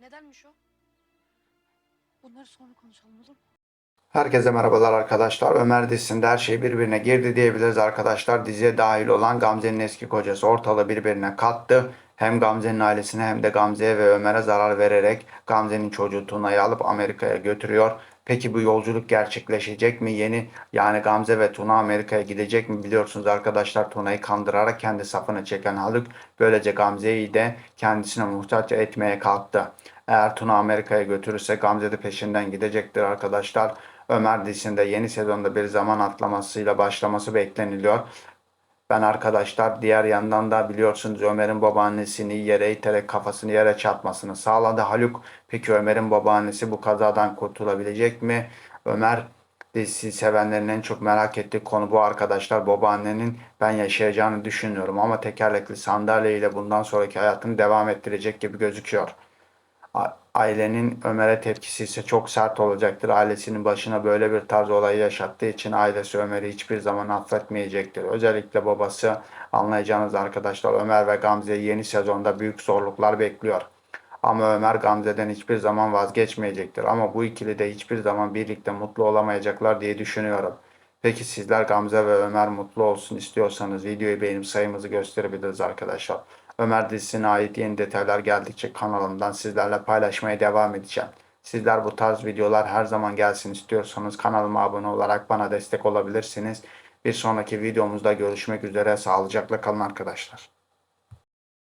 Nedenmiş o? Bunları sonra konuşalım olur mu? Herkese merhabalar arkadaşlar. Ömer dizisinde her şey birbirine girdi diyebiliriz arkadaşlar. Diziye dahil olan Gamze'nin eski kocası ortalığı birbirine kattı. Hem Gamze'nin ailesine hem de Gamze'ye ve Ömer'e zarar vererek Gamze'nin çocuğu Tuna'yı alıp Amerika'ya götürüyor. Peki bu yolculuk gerçekleşecek mi? Yeni yani Gamze ve Tuna Amerika'ya gidecek mi? Biliyorsunuz arkadaşlar Tuna'yı kandırarak kendi safına çeken Haluk böylece Gamze'yi de kendisine muhtaç etmeye kalktı. Eğer Tuna Amerika'ya götürürse Gamze de peşinden gidecektir arkadaşlar. Ömer dizisinde yeni sezonda bir zaman atlamasıyla başlaması bekleniliyor. Ben arkadaşlar diğer yandan da biliyorsunuz Ömer'in babaannesini yere iterek kafasını yere çarpmasını sağladı Haluk. Peki Ömer'in babaannesi bu kazadan kurtulabilecek mi? Ömer dizisi sevenlerin en çok merak ettiği konu bu arkadaşlar. Babaannenin ben yaşayacağını düşünüyorum ama tekerlekli sandalye ile bundan sonraki hayatını devam ettirecek gibi gözüküyor. Ailenin Ömer'e tepkisi ise çok sert olacaktır. Ailesinin başına böyle bir tarz olayı yaşattığı için ailesi Ömer'i hiçbir zaman affetmeyecektir. Özellikle babası anlayacağınız arkadaşlar Ömer ve Gamze'yi yeni sezonda büyük zorluklar bekliyor. Ama Ömer Gamze'den hiçbir zaman vazgeçmeyecektir. Ama bu ikili de hiçbir zaman birlikte mutlu olamayacaklar diye düşünüyorum. Peki sizler Gamze ve Ömer mutlu olsun istiyorsanız videoyu beğenip sayımızı gösterebiliriz arkadaşlar. Ömer dizisine ait yeni detaylar geldikçe kanalımdan sizlerle paylaşmaya devam edeceğim. Sizler bu tarz videolar her zaman gelsin istiyorsanız kanalıma abone olarak bana destek olabilirsiniz. Bir sonraki videomuzda görüşmek üzere. Sağlıcakla kalın arkadaşlar.